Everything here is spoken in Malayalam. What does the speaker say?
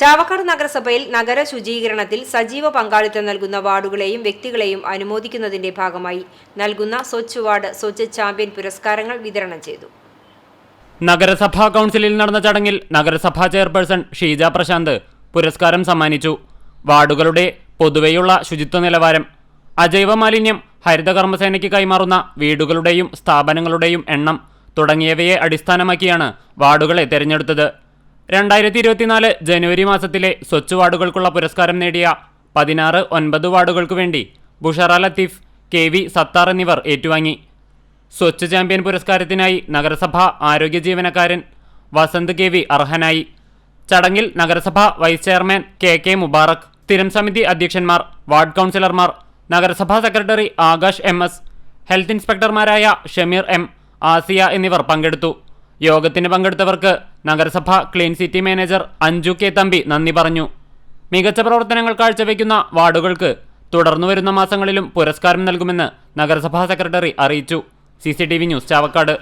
ചാവക്കാട് നഗരസഭയിൽ നഗര ശുചീകരണത്തിൽ സജീവ പങ്കാളിത്തം നൽകുന്ന വാർഡുകളെയും വ്യക്തികളെയും അനുമോദിക്കുന്നതിന്റെ ഭാഗമായി നൽകുന്ന സ്വച്ഛ് വാർഡ് സ്വച്ഛ് ചാമ്പ്യൻ പുരസ്കാരങ്ങൾ വിതരണം ചെയ്തു. നഗരസഭാ കൗൺസിലിൽ നടന്ന ചടങ്ങിൽ നഗരസഭാ ചെയർപേഴ്സൺ ഷീജ പ്രശാന്ത് പുരസ്കാരം സമ്മാനിച്ചു. വാർഡുകളുടെ പൊതുവെയുള്ള ശുചിത്വ നിലവാരം അജൈവ മാലിന്യം ഹരിതകർമ്മസേനയ്ക്ക് കൈമാറുന്ന വീടുകളുടെയും സ്ഥാപനങ്ങളുടെയും എണ്ണം തുടങ്ങിയവയെ അടിസ്ഥാനമാക്കിയാണ് വാർഡുകളെ തെരഞ്ഞെടുത്തത്. രണ്ടായിരത്തി ഇരുപത്തിനാല് ജനുവരി മാസത്തിലെ സ്വച്ഛ് വാർഡുകൾക്കുള്ള പുരസ്കാരം നേടിയ പതിനാറ് ഒൻപത് വാർഡുകൾക്കു വേണ്ടി ബുഷറ ലത്തീഫ് കെ വി സത്താർ എന്നിവർ ഏറ്റുവാങ്ങി. സ്വച്ഛ് ചാമ്പ്യൻ പുരസ്കാരത്തിനായി നഗരസഭ ആരോഗ്യ ജീവനക്കാരൻ വസന്ത് കെ വി അർഹനായി. ചടങ്ങിൽ നഗരസഭ vice chairman K K Mubarak സ്ഥിരം സമിതി അധ്യക്ഷന്മാർ വാർഡ് കൗൺസിലർമാർ നഗരസഭാ secretary Akash M S health ഇൻസ്പെക്ടർമാരായ Shameer M Asiya എന്നിവർ പങ്കെടുത്തു. യോഗത്തിന് പങ്കെടുത്തവർക്ക് നഗരസഭ clean city manager Anju K Thampi നന്ദി പറഞ്ഞു. മികച്ച പ്രവർത്തനങ്ങൾ കാഴ്ചവെക്കുന്ന വാർഡുകൾക്ക് തുടർന്നു വരുന്ന മാസങ്ങളിലും പുരസ്കാരം നൽകുമെന്ന് നഗരസഭാ സെക്രട്ടറി അറിയിച്ചു. C news Chavakkad.